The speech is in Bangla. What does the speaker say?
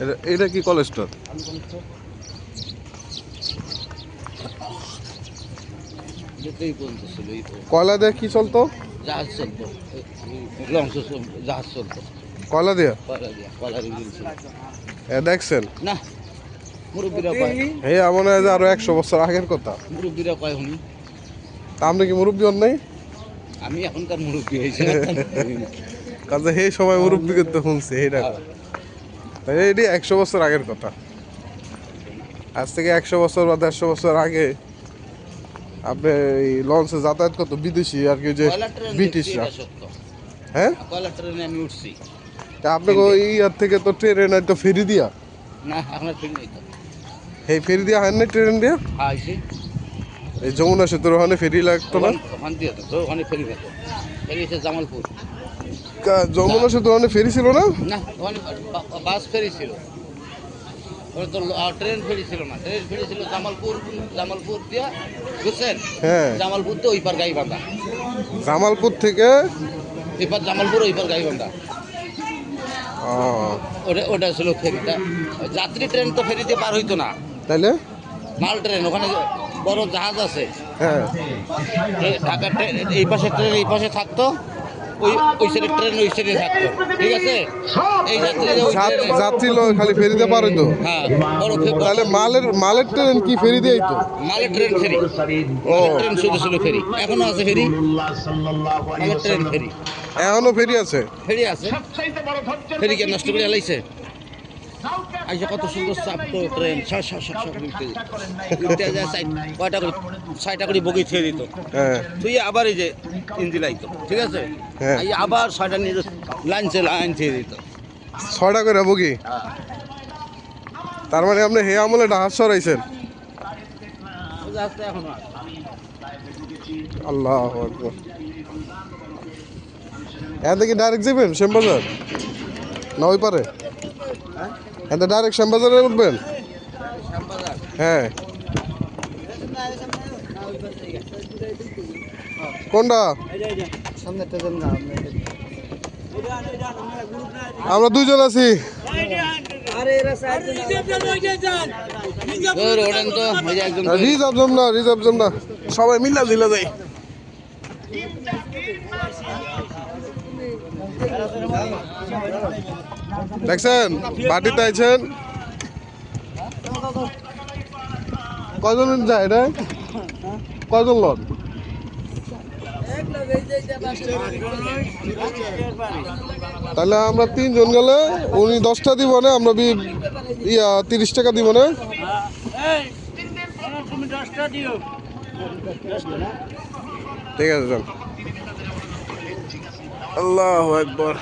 এটা- এটা কি তো। কয়লা দিয়ে কি চলতো? জাহাজ চলতো। লঞ্চ জাহাজ চলতো। কয়লা দিয়ে? কয়লা দিয়া কয়লার ইঞ্জিন দেখছেন? না মুরব্বীরা কয়? হে মনে হয় যে আরও একশো বছর আগের কথা। মুরব্বীরা কয় শুনি আপনি কি মুরব্বী নাই? আমি এখনকার মুরব্বী হয়েছি কাজে সেই সময় মুরব্বী করতে শুনছি তাই এটি একশো বছর আগের কথা। আজ থেকে একশো বছর বা দেড়শো বছর আগে আপনি এই লঞ্চে যাতায়াত করতো বিদেশি আর কি যে ব্রিটিশরা। হ্যাঁ? আমি উঠছি। তা আপনাকে ওই ইয়ার থেকে তো ট্রেনে নাই তো ফেরি দিয়া? না আর ফিরে নেই তো। এই ফেরি দিয়া হয় না ট্রেন দিয়া? আইসি এই যমুনা সেতুর ওখানে ফেরি লাগতো না? ওখান দিয়ে তো ওখানে ফেরি ফেরি এসে জামালপুর। যমুনা সেতুর ওখানে ফেরি ছিল না? না ওখানে বাস ফেরি ছিল। তো ট্রেন ফেরি ছিল না। ট্রেন ফেরি ছিল জামালপুর জামালপুর দিয়া বুঝছেন হ্যাঁ। জামালপুর তো ওই পার জামালপুর থেকে? এই পার জামালপুর ওই পার গাই বান্ধা ও, ওটা ওটা ছিল ফেরিটা। যাত্রী ট্রেন তো ফেরিতে পার হইতো না। তাইলে? মাল ট্রেন ওখানে বড় জাহাজ আছে। হ্যাঁ। ঢাকা এই পাশে ট্রেন এই পাশে থাকতো ওই ওই সাইডে ট্রেন ওই সাইডে থাকতো। ঠিক আছে? এই যাত্রী খালি ফেরিতে পার হইতো? হ্যাঁ তাহলে মালের মালের ট্রেন কি ফেরি দিয়ে আইতো মালের ট্রেন ফেরি। ও। ট্রেন শুধু ফেরি। এখনও আছে ফেরি। মালের ট্রেন ফেরি। এখনও ফেরি আছে? ফেরি আছে। নষ্ট করে লাইছে? আইসা কত সুন্দর চাপ তো ট্রেন সব সব সব সব। যায় কয়টা করে ছয়টা করে বগি ছেড়ে দিত। হ্যাঁ। তুই আবার এই যে ইঞ্জি লাইতো ঠিক আছে? হ্যাঁ। এই আবার ছয়টা নিয়ে লাইন ছে লাইন ছেড়ে দিত। ছয়টা করে বগি? তার মানে আপনি হে আমলে ডাহাজ সরাইছেন। আল্লাহ এখান থেকে ডাইরেক্ট যাবেন শ্যামবাজার? না ওই পারে? এখান থেকে ডাইরেক্ট শ্যামবাজারে উঠবেন? হ্যাঁ। কোনটা? আমরা দুইজন আছি। রিজার্ভ জম না, রিজার্ভ জম না। সবাই মিলা দিলা যাই দেখছেন? বাটিতে আইছেন? কয়জন যায় এটা? কয়জন লোক তাহলে আমরা তিনজন গেলে উনি দশটা দিব না, আমরা বি- ইয়া তিরিশ টাকা দিব না? ঠিক আছে আল্লাহ একবার